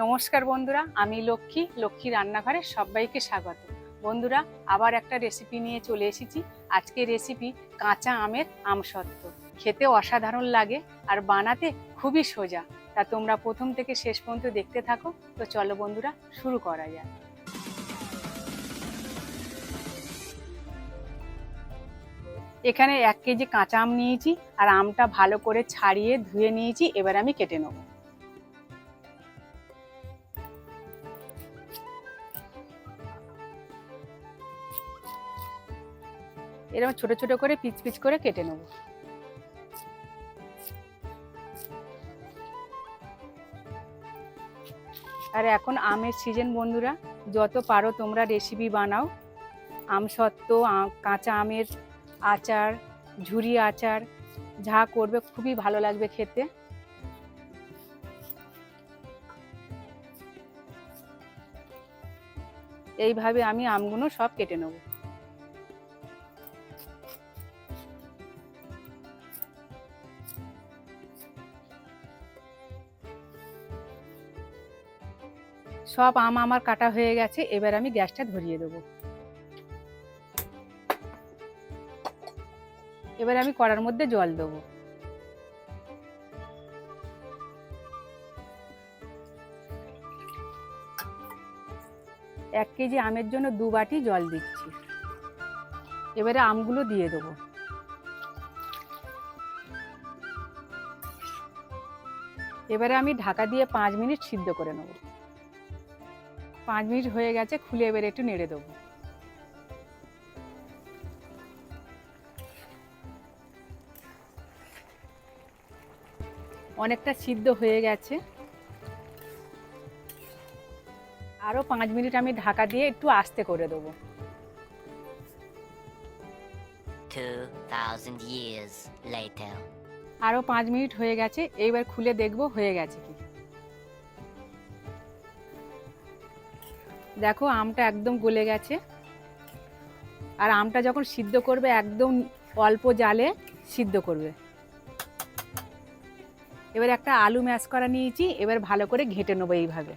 নমস্কার বন্ধুরা, আমি লক্ষ্মী লক্ষ্মী রান্নাঘরে সবাইকে স্বাগত। বন্ধুরা, আবার একটা রেসিপি নিয়ে চলে এসেছি। আজকে রেসিপি কাঁচা আমের আমসত্ত্ব। খেতে অসাধারণ লাগে আর বানাতে খুবই সোজা। তা তোমরা প্রথম থেকে শেষ পর্যন্ত দেখতে থাকো। তো চলো বন্ধুরা, শুরু করা যাক। এখানে এক কেজি কাঁচা আম নিয়েছি আর আমটা ভালো করে ছাড়িয়ে ধুয়ে নিয়েছি। এবার আমি কেটে নেব। এরকম ছোট ছোট করে পিচ পিচ করে কেটে নেব। আর এখন আমের সিজন বন্ধুরা। যত পারো তোমরা রেসিপি বানাও। আম সত্ত্ব কাঁচা আমের আচার, ঝুরি আচার, যা করবে খুবই ভালো লাগবে খেতে। এইভাবে আমি আমগুলো সব কেটে নেব। সব আম আমার কাটা হয়ে গেছে, এবার আমি গ্যাসটা ধরিয়ে দেবো। এবার আমি কড়ার মধ্যে জল দেবো। এক কেজি আমের জন্য দু বাটি জল দিচ্ছি। এবারে আমগুলো দিয়ে দেবো। এবারে আমি ঢাকা দিয়ে পাঁচ মিনিট সিদ্ধ করে নেব। পাঁচ মিনিট হয়ে গেছে খুলে এবার একটু নেড়ে দেবো। অনেকটা সিদ্ধ হয়ে গেছে। আরও পাঁচ মিনিট আমি ঢাকা দিয়ে একটু আস্তে করে দেবো। 2000 years later. আরও পাঁচ মিনিট হয়ে গেছে এইবার খুলে দেখব হয়ে গেছে কি। দেখো আমটা একদম গলে গেছে। আর আমটা যখন সিদ্ধ করবে, একদম অল্প জালে সিদ্ধ করবে। এবার একটা আলু ম্যাশ করা নিয়েছি, এবার ভালো করে ঘেঁটে নেব এইভাবে।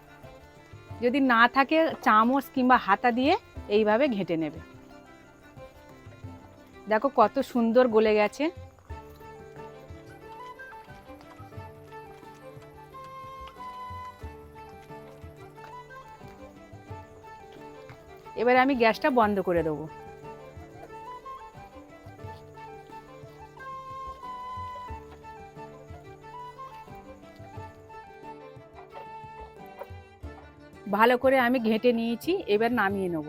যদি না থাকে, চামচ কিংবা হাতা দিয়ে এইভাবে ঘেঁটে নেবে। দেখো কত সুন্দর গলে গেছে। এবার আমি গ্যাসটা বন্ধ করে দেবো। ভালো করে আমি ঘেঁটে নিয়েছি, এবার নামিয়ে নেব।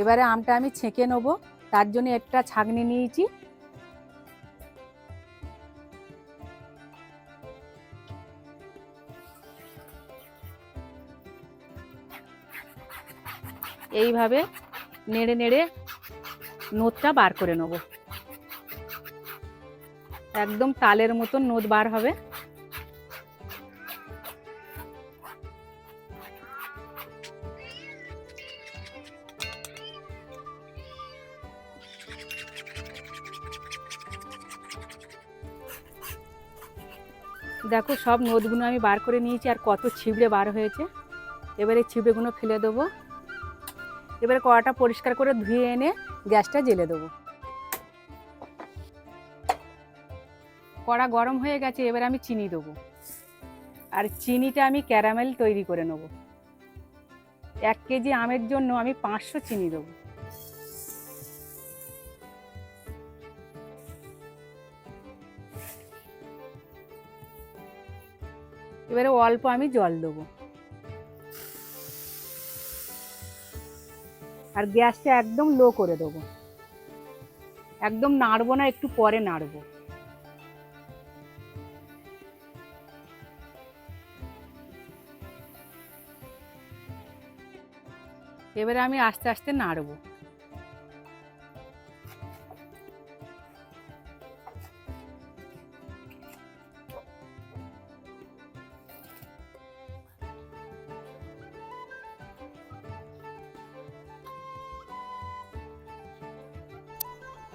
এবারে আমটা আমি ছেঁকে নেব, তার জন্য একটা ছাঁকনি নিয়েছি। এইভাবে নেড়ে নেড়ে নোদটা বার করে নেব। একদম তালের মতন নোদ বার হবে। দেখো সব নোদগুলো আমি বার করে নিয়েছি আর কত ছিবড়ে বার হয়েছে। এবারে ছিবড়েগুলো ফেলে দেবো। এবারে কড়াটা পরিষ্কার করে ধুয়ে এনে গ্যাসটা জেলে দেবো। কড়া গরম হয়ে গেছে, এবার আমি চিনি দেবো। আর চিনিটা আমি ক্যারামেল তৈরি করে নেব। এক কেজি আমের জন্য আমি পাঁচশো চিনি দেবো। এবারে অল্প আমি জল দেবো। আর গ্যাসটা একদম লো করে দেবো। একদম নাড়বো না, একটু পরে নাড়বো। এবারে আমি আস্তে আস্তে নাড়বো।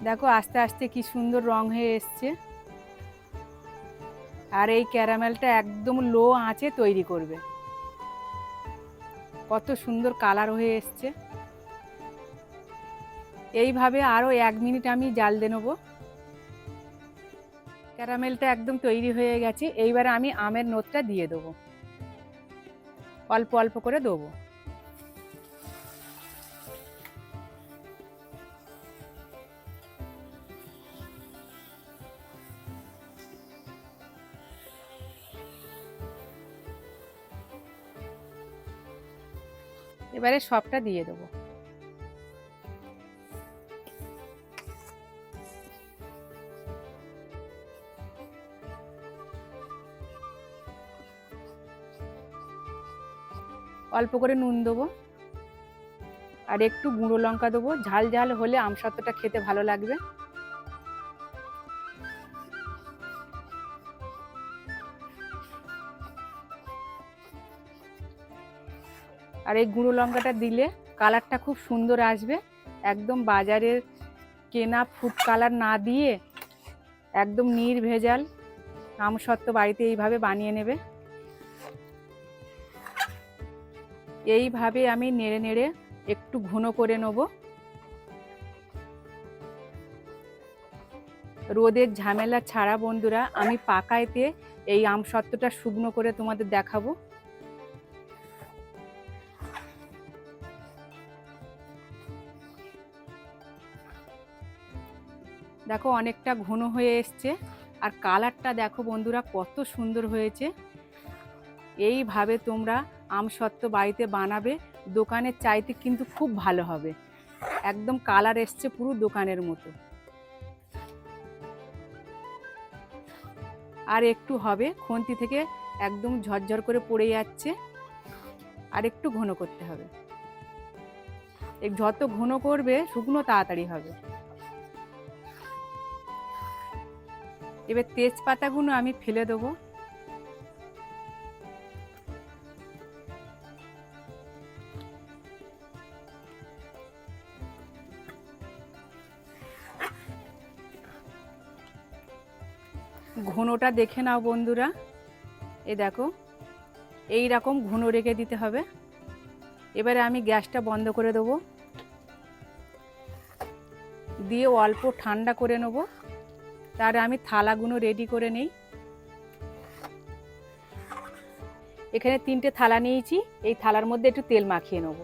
দেখো আস্তে আস্তে কি সুন্দর রং হয়ে এসছে। আর এই ক্যারামেলটা একদম লো আঁচে তৈরি করবে। কত সুন্দর কালার হয়ে এসছে। এইভাবে আরও এক মিনিট আমি জাল দিয়ে নেব। ক্যারামেলটা একদম তৈরি হয়ে গেছে। এইবারে আমি আমের নোটটা দিয়ে দেবো। অল্প অল্প করে দেবো। এবারে সবটা দিয়ে দেবো। অল্প করে নুন দেবো। আর একটু গুঁড়ো লঙ্কা দেবো। ঝাল ঝাল হলে আমসত্ত্বটা খেতে ভালো লাগবে। আর এই গুঁড়ো লঙ্কাটা দিলে কালারটা খুব সুন্দর আসবে। একদম বাজারের কেনা ফুড কালার না দিয়ে একদম নির্ভেজাল। আমসত্ত্ব বাড়িতে এইভাবে বানিয়ে নেবে। এইভাবে আমি নেড়ে নেড়ে একটু ঘন করে নেব। রোদের ঝামেলা ছাড়া বন্ধুরা, আমি পাকাইতে এই আমসত্ত্বটা শুকনো করে তোমাদের দেখাবো। দেখো অনেকটা ঘন হয়ে এসছে। আর কালারটা দেখো বন্ধুরা কত সুন্দর হয়েছে। এইভাবে তোমরা আমসত্ত্ব বাড়িতে বানাবে, দোকানের চাইতে কিন্তু খুব ভালো হবে। একদম কালার এসছে পুরো দোকানের মতো। আর একটু হবে, খন্তি থেকে একদম ঝরঝর করে পড়ে যাচ্ছে। আর একটু ঘন করতে হবে। যত ঘন করবে, শুকনো তাড়াতাড়ি হবে। এবার তেজপাতাগুলো আমি ফেলে দেবো। ঘনটা দেখে নাও বন্ধুরা। এ দেখো, এই রকম ঘন রেখে দিতে হবে। এবারে আমি গ্যাসটা বন্ধ করে দেবো। দিয়ে অল্প ঠান্ডা করে নেব। তার আমি থালাগুলো রেডি করে নেই। এখানে তিনটে থালা নিয়েছি, এই থালার মধ্যে একটু তেল মাখিয়ে নেব।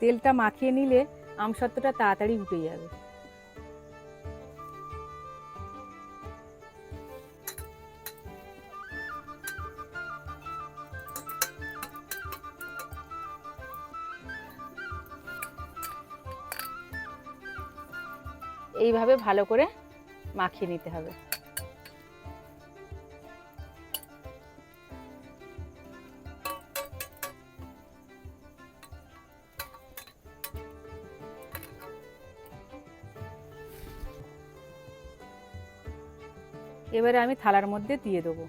তেলটা মাখিয়ে নিলে আমসত্ত্বটা তাড়াতাড়ি উঠে যাবে। এইভাবে ভালো করে মাখিয়ে নিতে হবে। এবারে আমি থালার মধ্যে দিয়ে দেবো।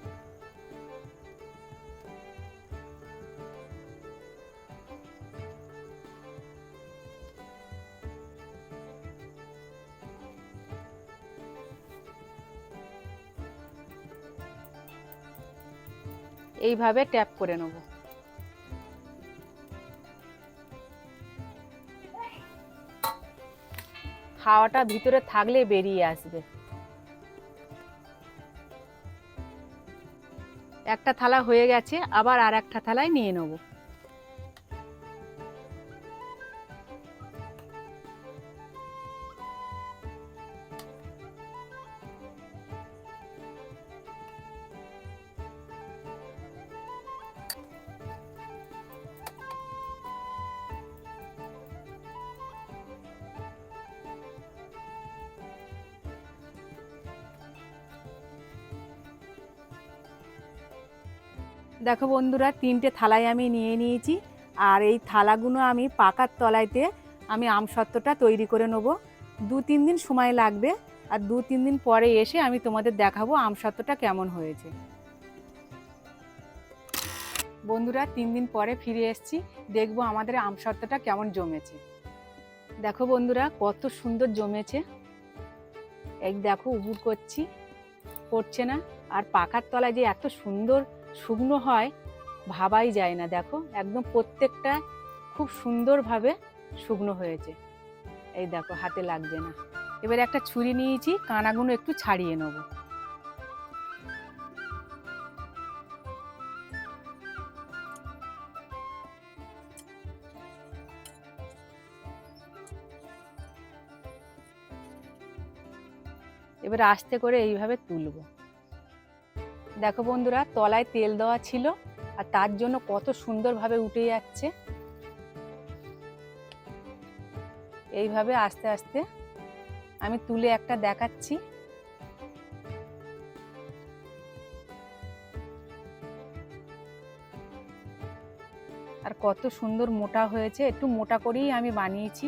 এইভাবে ট্যাপ করে নেব। হাওয়াটা ভিতরে থাকলে বেরিয়ে আসবে। একটা থালা হয়ে গেছে, আবার আর একটা থালায় নিয়ে নেব। দেখো বন্ধুরা, তিনটে থালায় আমি নিয়ে নিয়েছি, আর এই থালাগুলো আমি পাকার তলাইতে আমি আমসত্ত্বটা তৈরি করে নেব। দু তিন দিন সময় লাগবে, আর দু তিন দিন পরে এসে আমি তোমাদের দেখাবো আমসত্ত্বটা কেমন হয়েছে। বন্ধুরা, তিন দিন পরে ফিরে এসেছি, দেখব আমাদের আমসত্ত্বটা কেমন জমেছে। দেখো বন্ধুরা, কত সুন্দর জমেছে। এই দেখো, উবুর করছি, পড়ছে না, আর পাখার তলায় যে এত সুন্দর শুকনো হয়, ভাবাই যায় না। দেখো, একদম প্রত্যেকটা খুব সুন্দরভাবে শুকনো হয়েছে। এই দেখো, হাতে লাগছে না। এবার একটা ছুরি নিয়েছি, কানাগুলো একটু ছাড়িয়ে নেব। এবার আস্তে করে এইভাবে তুলবো। দেখো বন্ধুরা, তলায় তেল দেওয়া ছিল আর তার জন্য কত সুন্দরভাবে উঠে যাচ্ছে। এইভাবে আস্তে আস্তে আমি তুলে একটা দেখাচ্ছি। আর কত সুন্দর মোটা হয়েছে, একটু মোটা করেই আমি বানিয়েছি।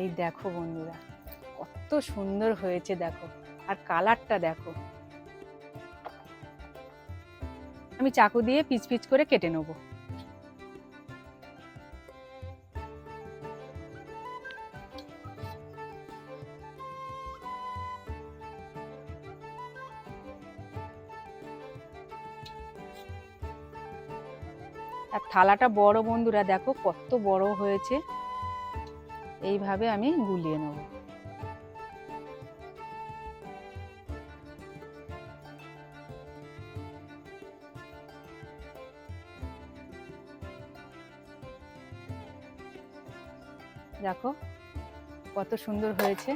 এই দেখো বন্ধুরা, কত সুন্দর হয়েছে দেখো, আর কালারটা দেখো। আমি চাকু দিয়ে পিচ পিচ করে কেটে নেব। আর থালাটা বড় বন্ধুরা, দেখো কত বড় হয়েছে। এইভাবে আমি গুলিয়ে নেব। দেখো কত সুন্দর হয়েছে।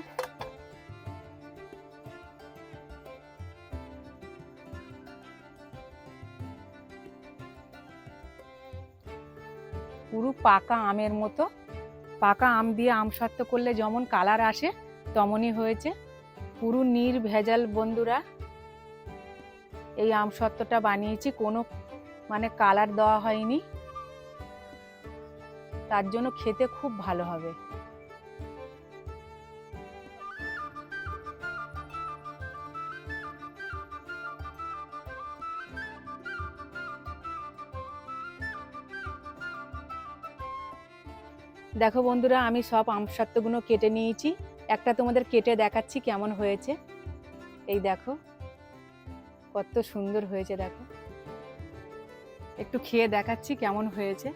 পুরো পাকা আমের মতো পাকা আম দিয়ে আম সত্ত করলে যেমন কালার আসে, তেমনই হয়েছে। পুরো নির ভেজাল বন্ধুরা। এই আম সত্ত্বটা বানিয়েছি, কোনো মানে কালার দেওয়া হয়নি। তার জন্য খেতে খুব ভালো হবে। দেখো বন্ধুরা, আমি সব আমসত্ত্বগুলো কেটে নিয়েছি। একটা তোমাদের কেটে দেখাচ্ছি কেমন হয়েছে। এই দেখো, কত সুন্দর হয়েছে দেখো। একটু খেয়ে দেখাচ্ছি কেমন হয়েছে।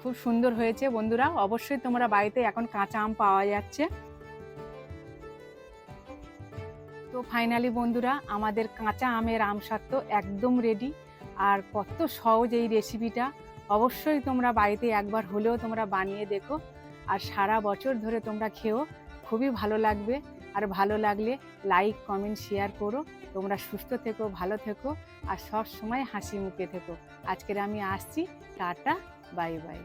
খুব সুন্দর হয়েছে বন্ধুরা, অবশ্যই তোমরা বাড়িতে এখন কাঁচা আম পাওয়া যাচ্ছে। তো ফাইনালি বন্ধুরা, আমাদের কাঁচা আমের আমসত্ত্ব একদম রেডি আর কত সহজ এই রেসিপিটা অবশ্যই তোমরা বাড়িতে একবার হলেও তোমরা বানিয়ে দেখো। আর সারা বছর ধরে তোমরা খেও, খুবই ভালো লাগবে। আর ভালো লাগলে লাইক কমেন্ট শেয়ার করো। তোমরা সুস্থ থেকো, ভালো থেকো, আর সব সময় হাসি মুখে থেকো। আজকের আমি আসছি, টাটা বাই বাই